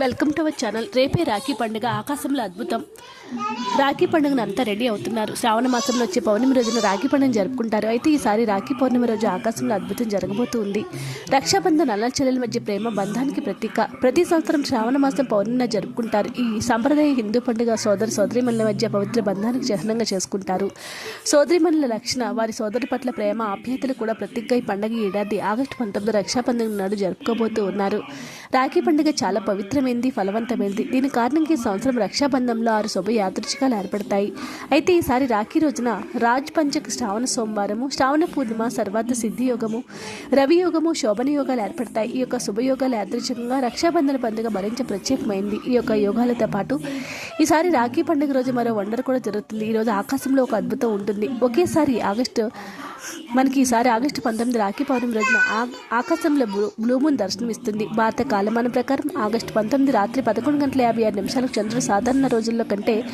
Welcome to our channel. రేపే రాఖీ పండుగ ఆకాశంలో అద్భుతం. రాఖీ పండుగను అంతా రెడీ అవుతున్నారు. శ్రావణ మాసంలో వచ్చే పౌర్ణమి రోజున రాఖీ పండుగ జరుపుకుంటారు. అయితే ఈసారి రాఖీ పౌర్ణమి రోజు ఆకాశంలో అద్భుతం జరగబోతూ ఉంది. రక్షాబంధన్ అల్లల చెల్లెల మధ్య ప్రేమ బంధానికి ప్రతీక. ప్రతి సంవత్సరం శ్రావణ మాసం పౌర్ణమిన జరుపుకుంటారు. ఈ సంప్రదాయ హిందూ పండుగ సోదర సోదరిమణుల మధ్య పవిత్ర బంధానికి చిహ్నంగా చేసుకుంటారు. సోదరిమణుల లక్షణ వారి సోదరు పట్ల ప్రేమ ఆప్యాయతలు కూడా ప్రతీకగా ఈ పండుగ ఏడాది ఆగస్టు పంతొమ్మిది రక్షాబంధన్ నాడు జరుపుకోబోతూ ఉన్నారు. రాఖీ పండుగ చాలా పవిత్రమైంది ఫలవంతమైంది. దీని కారణంగా ఈ సంవత్సరం రక్షాబంధంలో ఆరు శుభ యాదృచ్ఛికాలు ఏర్పడతాయి. అయితే ఈసారి రాఖీ రోజున రాజ్ పంచక శ్రావణ సోమవారము శ్రావణ పూర్ణిమ సర్వార్థ సిద్ధి యోగము రవి యోగము శోభన యోగాలు ఏర్పడతాయి. ఈ యొక్క శుభయోగాలు యాదృచ్ఛికంగా రక్షాబంధన పండుగ మరింత ప్రత్యేకమైంది. ఈ యొక్క యోగాలతో పాటు ఈసారి రాఖీ పండుగ రోజు మరో వండర్ కూడా జరుగుతుంది. ఈ రోజు ఆకాశంలో ఒక అద్భుతం ఉంటుంది. ఒకేసారి ఆగస్టు మనకి ఈసారి ఆగస్టు పంతొమ్మిది రాఖీ పౌర్ణమి రోజున ఆ- ఆకాశంలో బ్లూ బ్లూ మూన్ దర్శనమిస్తుంది. భారత కాలమానం ప్రకారం ఆగస్టు పంతొమ్మిది రాత్రి పదకొండు గంటల యాభై ఆరు నిమిషాలకు చంద్రుడు సాధారణ రోజుల్లో కంటే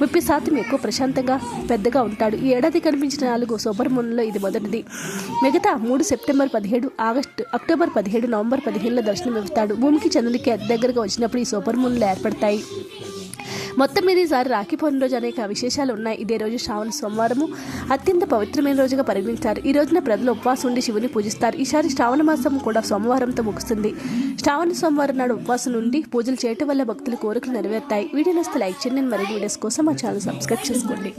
ముప్పై శాతం ఎక్కువ ప్రశాంతంగా పెద్దగా ఉంటాడు. ఈ ఏడాది కనిపించిన నాలుగు సూపర్ మూన్లో ఇది మొదటిది. మిగతా మూడు సెప్టెంబర్ పదిహేడు ఆగస్టు అక్టోబర్ పదిహేడు నవంబర్ పదిహేనులో దర్శనమిస్తాడు. భూమికి చంద్రుడికి దగ్గరగా వచ్చినప్పుడు ఈ సూపర్ మూన్లు ఏర్పడతాయి. మొత్తం మీద ఈసారి రాఖీ పౌర్ణమి రోజు అనేక విశేషాలు ఉన్నాయి. ఇదే రోజు శ్రావణ సోమవారము. అత్యంత పవిత్రమైన రోజుగా పరిగణించారు ఈ రోజున ప్రజలు ఉపవాసం ఉండి శివుని పూజిస్తారు. ఈసారి శ్రావణ మాసం కూడా సోమవారంతో ముగుస్తుంది. శ్రావణ సోమవారం నాడు ఉపవాసం నుండి పూజలు చేయటం వల్ల భక్తుల కోరికలు నెరవేరుతాయి. వీడియో నస్తే లైక్ చేయండి. మరిన్ని వీడియోస్ కోసం మా ఛానల్ సబ్స్క్రైబ్ చేసుకోండి.